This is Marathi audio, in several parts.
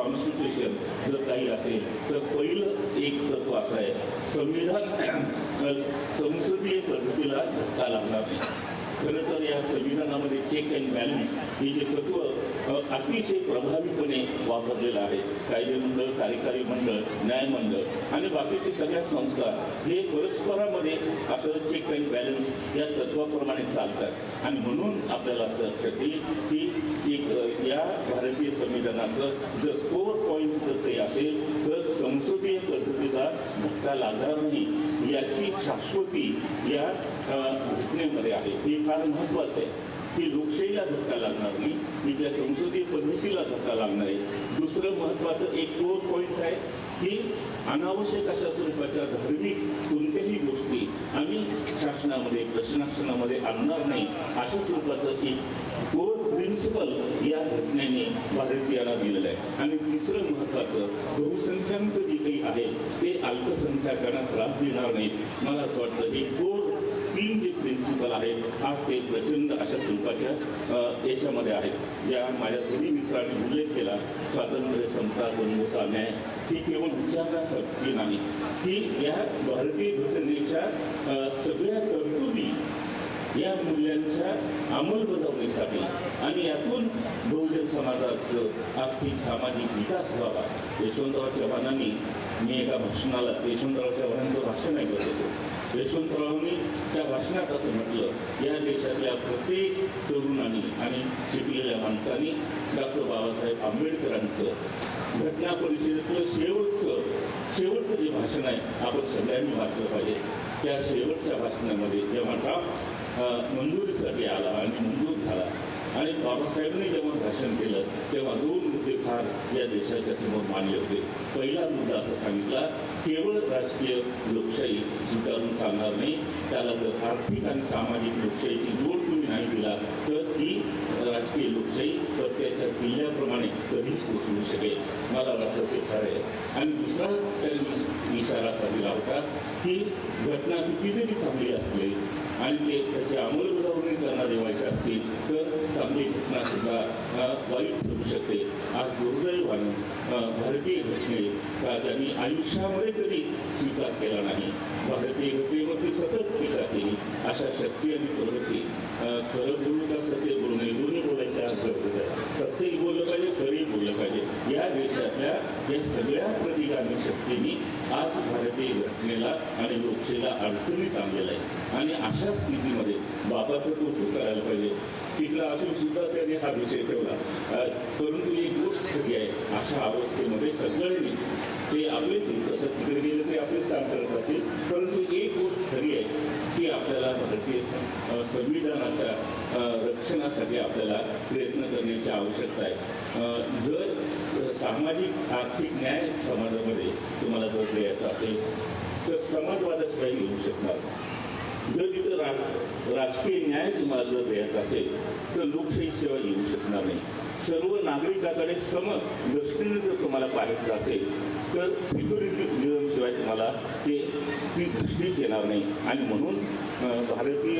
कॉन्स्टिट्यूशन जर काही असेल तर पहिलं एक तत्व असं आहे संविधान अ, संसदीय पद्धतीला धक्का लागणार नाही खरं तर या संविधानामध्ये चेक अँड बॅलन्स हे जे तत्व अ, अतिशय प्रभावीपणे वापरलेलं आहे. कायदे मंडळ कार्यकारी मंडळ न्यायमंडळ आणि बाकीचे सगळ्या संस्था हे परस्परामध्ये असं चेक अँड बॅलन्स या तत्वाप्रमाणे चालतात. आणि म्हणून आपल्याला असं लक्षात येईल की एक या भारतीय संविधानाचं जर कोर पॉईंट जर काही असेल तर संसदीय पद्धतीला धक्का लागणार नाही याची शाश्वती या घटनेमध्ये आहे. हे फार महत्त्वाचं आहे. की लोकशाहीला धक्का लागणार नाही तिच्या संसदीय पद्धतीला धक्का लागणार आहे दुसरं महत्वाचं एक कोर पॉईंट आहे की अनावश्यक अशा स्वरूपाच्या धार्मिक कोणत्याही गोष्टी आम्ही शासनामध्ये प्रशासनामध्ये आणणार नाही अशा स्वरूपाचं एक कोर प्रिन्सिपल या घटनेने भारतीयांना दिलेलं आहे. आणि तिसरं महत्वाचं बहुसंख्याक जे काही आहेत ते अल्पसंख्याकांना त्रास देणार नाहीत. मला असं वाटतं हे कोर तीन जे प्रिन्सिपल आहेत आज ते प्रचंड अशा स्वरूपाच्या याच्यामध्ये आहेत. ज्या माझ्या दोन्ही मित्रांनी उल्लेख केला स्वातंत्र्य समता बंधुता न्याय ही केवळ विचारण्यासाठी नाही. ती या भारतीय घटनेच्या सगळ्या तरतुदी या मूल्यांच्या अंमलबजावणीसाठी आणि यातून बहुजन समाजाचं आर्थिक सामाजिक विकास व्हावा. यशवंतराव चव्हाणांनी मी एका भाषणाला यशवंतराव चव्हाणांचं भाषण ऐकत होतो. यशवंतरावांनी त्या भाषणात असं म्हटलं या देशातल्या प्रत्येक तरुणांनी आणि शिकलेल्या माणसांनी डॉक्टर बाबासाहेब आंबेडकरांचं घटना परिषदेतलं शेवटचं शेवटचं जे भाषण आहे आपण सगळ्यांनी वाचलं पाहिजे. त्या शेवटच्या भाषणामध्ये जेव्हा ड्राफ्ट मंजुरीसाठी आला आणि मंजूर झाला आणि बाबासाहेबांनी जेव्हा भाषण केलं तेव्हा दोन मुद्दे फार या देशाच्या समोर मांडले होते. पहिला मुद्दा असा सांगितला केवळ राजकीय लोकशाही स्वीकारून चालणार नाही त्याला जर आर्थिक आणि सामाजिक लोकशाहीची जोड तुम्ही नाही दिला तर ही राजकीय लोकशाही त्याच्या किल्ल्याप्रमाणे कधीच कोसळू शकेल. मला वाटतं ते खरं आहे. आणि दुसरा त्यांनी इशारा असा दिला होता की घटना कितीतरी चांगली असली आणि ते त्याची अंमलबजावणी करणारे वाईट असतील तर चांगली घटना सुद्धा वाईट ठरू शकते. आज दुर्दैवानं भारतीय घटनेचा त्यांनी आयुष्यामध्ये कधी स्वीकार केला नाही. भारतीय घटनेवरती सतत टीका केली. अशा शक्ती आणि प्रगती खरं बोलू का सत्य बोलू नये? दोन्ही बोलायचे आज गरजेचं आहे सत्यही बोललं पाहिजे खरंही बोललं पाहिजे. या देशातल्या या सगळ्या प्रतिगामी शक्तींनी आज भारतीय घटनेला आणि लोकशाहीला अडचणीत आणलेलं आहे. आणि अशा स्थितीमध्ये बाबाचं कौतुक करायला पाहिजे. तिकडं असून सुद्धा त्याने हा विषय ठेवला. परंतु एक गोष्ट खरी आहे अशा अवस्थेमध्ये सगळ्यांनीच ते आपलेच तसं तिकडे गेले तरी आपलेच काम करत असतील परंतु एक गोष्ट खरी आहे की आपल्याला भारतीय संविधानाच्या रक्षणासाठी आपल्याला प्रयत्न करण्याची आवश्यकता आहे. जर सामाजिक आर्थिक न्याय समाजामध्ये तुम्हाला जर द्यायचा असेल तर समाजवादाशिवाय येऊ शकणार. जर इथं रा राजकीय न्याय तुम्हाला जर द्यायचा असेल तर लोकशाही सेवा येऊ शकणार नाही. सर्व नागरिकाकडे सम दृष्टीने जर तुम्हाला पाहायचं असेल तर सेक्युरिटी शिवाय तुम्हाला ते ती दृष्टीच येणार नाही. आणि म्हणून भारतीय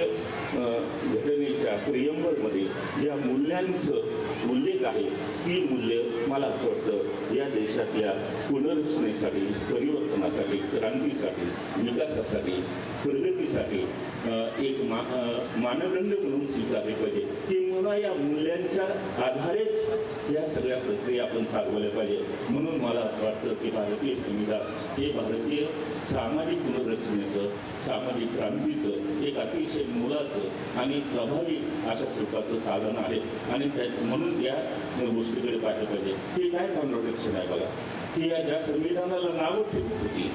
घटनेच्या प्रियंबरमध्ये या मूल्यांचं मूल्य आहे. ती मूल्य मला असं वाटतं या देशातल्या पुनर्रचनेसाठी परिवर्तनासाठी क्रांतीसाठी विकासासाठी प्रगतीसाठी एक मा मानदंड म्हणून स्वीकारले पाहिजे. किंवा या मूल्यांच्या आधारेच या सगळ्या प्रक्रिया आपण चालवल्या पाहिजे. म्हणून मला असं वाटतं की भारतीय संविधान हे भारतीय सामाजिक पुनर्रचनेचं सामाजिक क्रांतीचं एक अतिशय मुलाचं आणि प्रभावी अशा स्वरूपाचं साधन आहे. आणि त्या म्हणून या गोष्टीकडे पाहिलं पाहिजे. हे काय कॉन्ट्रडिक्शन आहे बघा? की या ज्या संविधानाला नावं ठेवत होती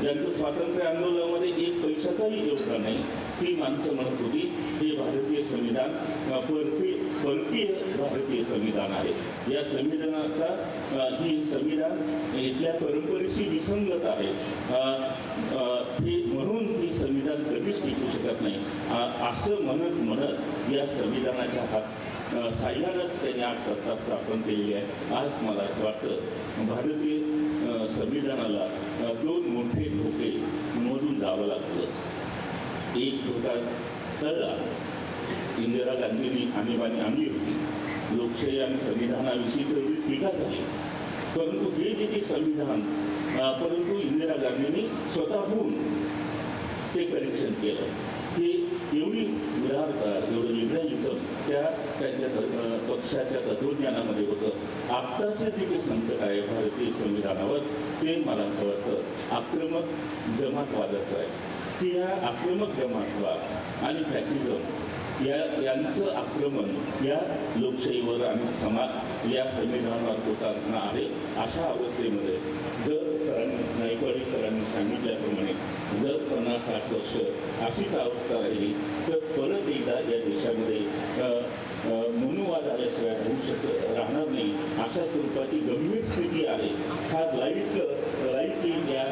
ज्यांचं स्वातंत्र्य आंदोलनामध्ये एक पैशाचाही योगदान नाही ती माणसं म्हणत होती हे भारतीय संविधान परती परकीय भारतीय संविधान आहे. या संविधानाचा ही संविधान इथल्या परंपरेशी विसंगत आहे. ते हे म्हणून ही संविधान कधीच टिकू शकत नाही. असं म्हणत म्हणत या संविधानाच्या हात साह्यानंच त्यांनी आज सत्ता स्थापन केलेली आहे. आज मला असं वाटतं भारतीय संविधानाला दोन मोठे धोके मधून जावं लागतं. एक धोका टळला इंदिरा गांधींनी आणीबाणी आणली होती लोकशाही आणि संविधानाविषयी तर टीका झाली. परंतु हे जे जे संविधान परंतु इंदिरा गांधींनी स्वतःहून ते करेक्शन केलं. ते एवढी उदारता एवढं लिबरलिझम त्या त्यांच्या पक्षाच्या तत्वज्ञानामध्ये होतं. आत्ताचे जे काही संकट आहे भारतीय संविधानावर ते मला असं वाटतं आक्रमक जमातवादाचं आहे. की ह्या आक्रमक जमातवाद आणि फॅसिझम या यांचं आक्रमण या लोकशाहीवर आणि समाज या संविधानावर होताना आहे अशा अवस्थेमध्ये जर सरांनी नाईकवाडी सरांनी सांगितल्याप्रमाणे जर पन्नास साठ वर्ष अशीच अवस्था राहिली तर परत एकदा या देशामध्ये मनुवाद आल्याशिवाय होऊ शक राहणार नाही अशा स्वरूपाची गंभीर स्थिती आहे. हा लाइट लाईटली या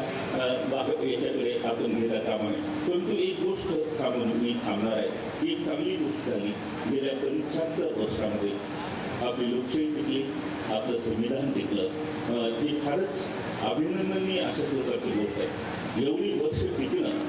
याच्याकडे आपण घेता कामा नये. परंतु एक गोष्ट सांगून मी थांबणार आहे. एक चांगली गोष्ट झाली. गेल्या पंच्याहत्तर वर्षामध्ये आपली लोकशाही टिकली आपलं संविधान टिकलं. ते फारच अभिनंदनीय अशा स्वरूपाची गोष्ट आहे. एवढी वर्ष टिकणं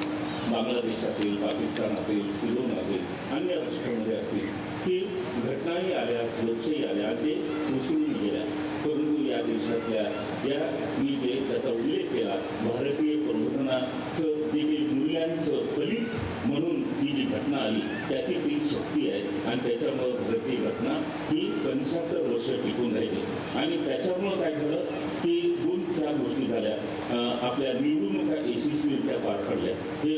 बांगलादेश असेल पाकिस्तान असेल सिलोन असेल अन्य राष्ट्रांमध्ये असतील की घटनाही आल्या लोकशाही आल्या आणि ते उसळून गेल्या. परंतु या देशातल्या या मी जे त्याचा उल्लेख केला भारतीय प्रबोधनाचं जे काही मूल्यांचं फलित म्हणून ही जी घटना आली त्याची ती शक्ती आहे आणि त्याच्यामुळं भारतीय घटना ही पंच्याहत्तर वर्ष टिकून राहिली. आणि त्याच्यामुळं काय झालं की दोन चार गोष्टी झाल्या. आपल्या निवडणुका यशस्वीरित्या पार पडल्या. हे